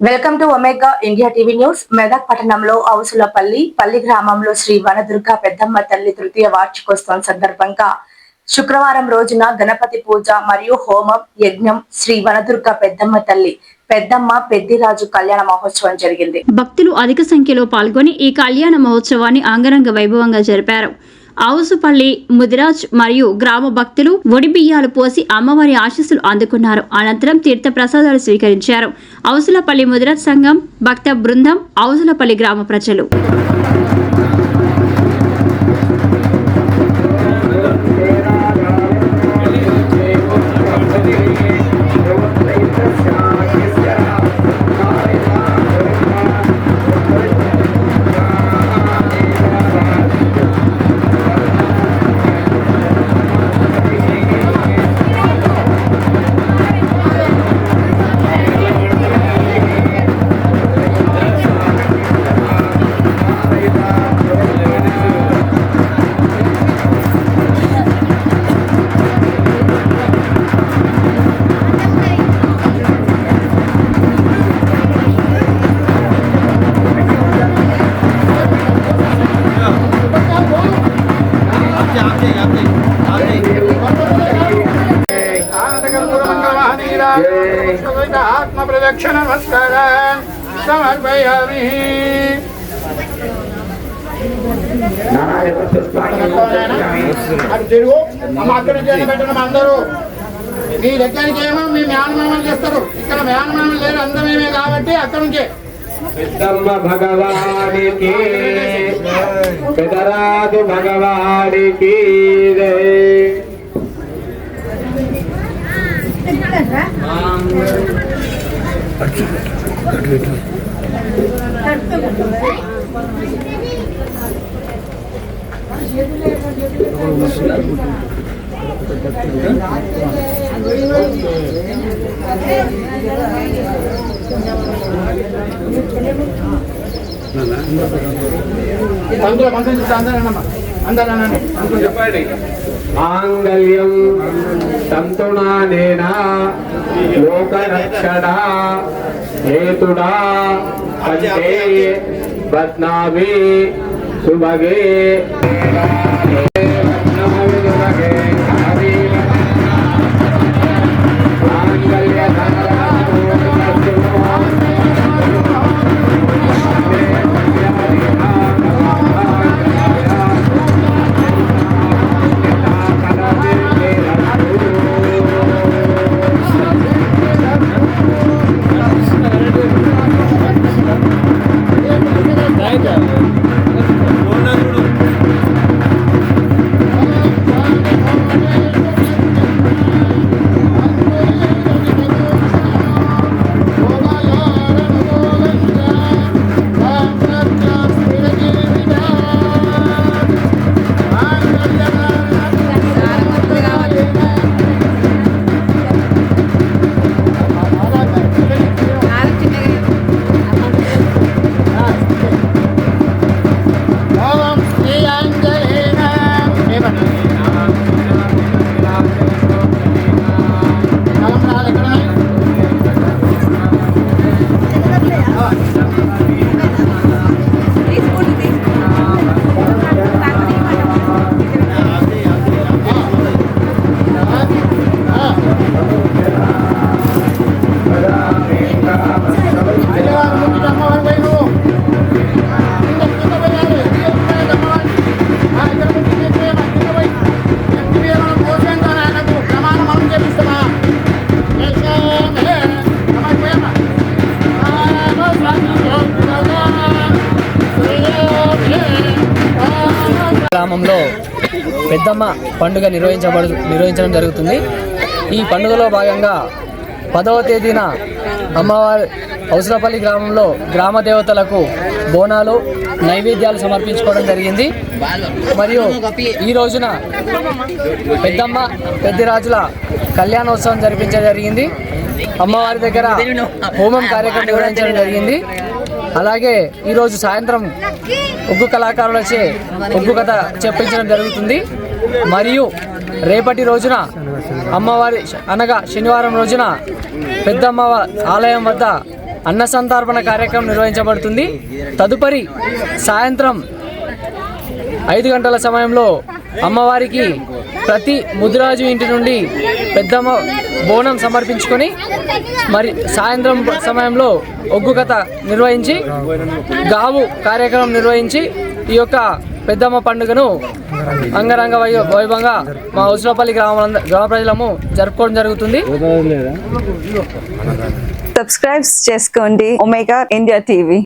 Welcome to Omega India TV news. Medak పట్టణంలో అవుసులపల్లి పల్లి గ్రామంలో శ్రీ వనదుర్గ పెద్దమ్మ తల్లి తృతీయ వార్షికోత్సవం సందర్భంగా శుక్రవారం రోజున గణపతి పూజ మరియు హోమం యజ్ఞం శ్రీ వనదుర్గ పెద్దమ్మ తల్లి పెద్దమ్మ పెద్దిరాజు కళ్యాణ మహోత్సవం జరిగింది. భక్తులు అధిక సంఖ్యలో పాల్గొని ఈ కళ్యాణ మహోత్సవాన్ని అంగరంగ వైభవంగా జరిపారు. ఆవుసుపల్లి ముదిరాజ్ మరియు గ్రామ భక్తులు ఒడి బియ్యాలు పోసి అమ్మవారి ఆశీస్సులు అందుకున్నారు. అనంతరం తీర్థ ప్రసాదాలు స్వీకరించారు. అవుసులపల్లి ముదిరాజ్ సంఘం భక్త బృందం అవుసులపల్లి గ్రామ ప్రజలు. ఆత్మ ప్రదక్షిణ నమస్కారం. సమర్పయామి. అది తిరుగు. అమ్మ అక్కడ నుంచి పెట్టడం అందరూ. మీ దగ్గరికి ఏమో మీ మేనమామలు చేస్తారు. ఇక్కడ మేనమామలు లేరు అందమేమే కాబట్టి అక్కడ నుంచే. పెద్దమ్మ భగవానికి. పెదరాజు భగవానికి. అందరూ అందులో అందరూ అందరూ చెప్పండి. మాంగళ్యం. తంతునానేన లోకరక్షణ? హేతుడా? పంచే బద్నామి? సుభగే. 一点。Ó, గ్రామంలో పెద్దమ్మ పండుగ నిర్వహించబడు నిర్వహించడం జరుగుతుంది. ఈ పండుగలో భాగంగా పదవ తేదీన అమ్మవారి అవసరపల్లి గ్రామంలో గ్రామ దేవతలకు బోనాలు నైవేద్యాలు సమర్పించుకోవడం జరిగింది. మరియు ఈ రోజున పెద్దమ్మ పెద్దరాజుల కళ్యాణోత్సవం జరిపించడం జరిగింది. అమ్మవారి దగ్గర హోమం కార్యక్రమం నిర్వహించడం జరిగింది. అలాగే ఈరోజు సాయంత్రం ఉగ్గు కళాకారులచే ఉగ్గు కథ చెప్పించడం జరుగుతుంది. మరియు రేపటి రోజున అమ్మవారి అనగా శనివారం రోజున పెద్దమ్మ ఆలయం వద్ద అన్న సంతర్పణ కార్యక్రమం నిర్వహించబడుతుంది. తదుపరి సాయంత్రం ఐదు గంటల సమయంలో అమ్మవారికి ప్రతి ముదిరాజు ఇంటి నుండి పెద్దమ్మ బోనం సమర్పించుకొని మరి సాయంత్రం సమయంలో ఒగ్గు కథ నిర్వహించి గావు కార్యక్రమం నిర్వహించి ఈ యొక్క పెద్దమ్మ పండుగను అంగరంగ వైభవంగా మా ఉసులపల్లి గ్రామ గ్రామ ప్రజలము జరుపుకోవడం జరుగుతుంది. సబ్స్క్రైబ్ చేసుకోండి ఒమేగా ఇండియా టీవీ.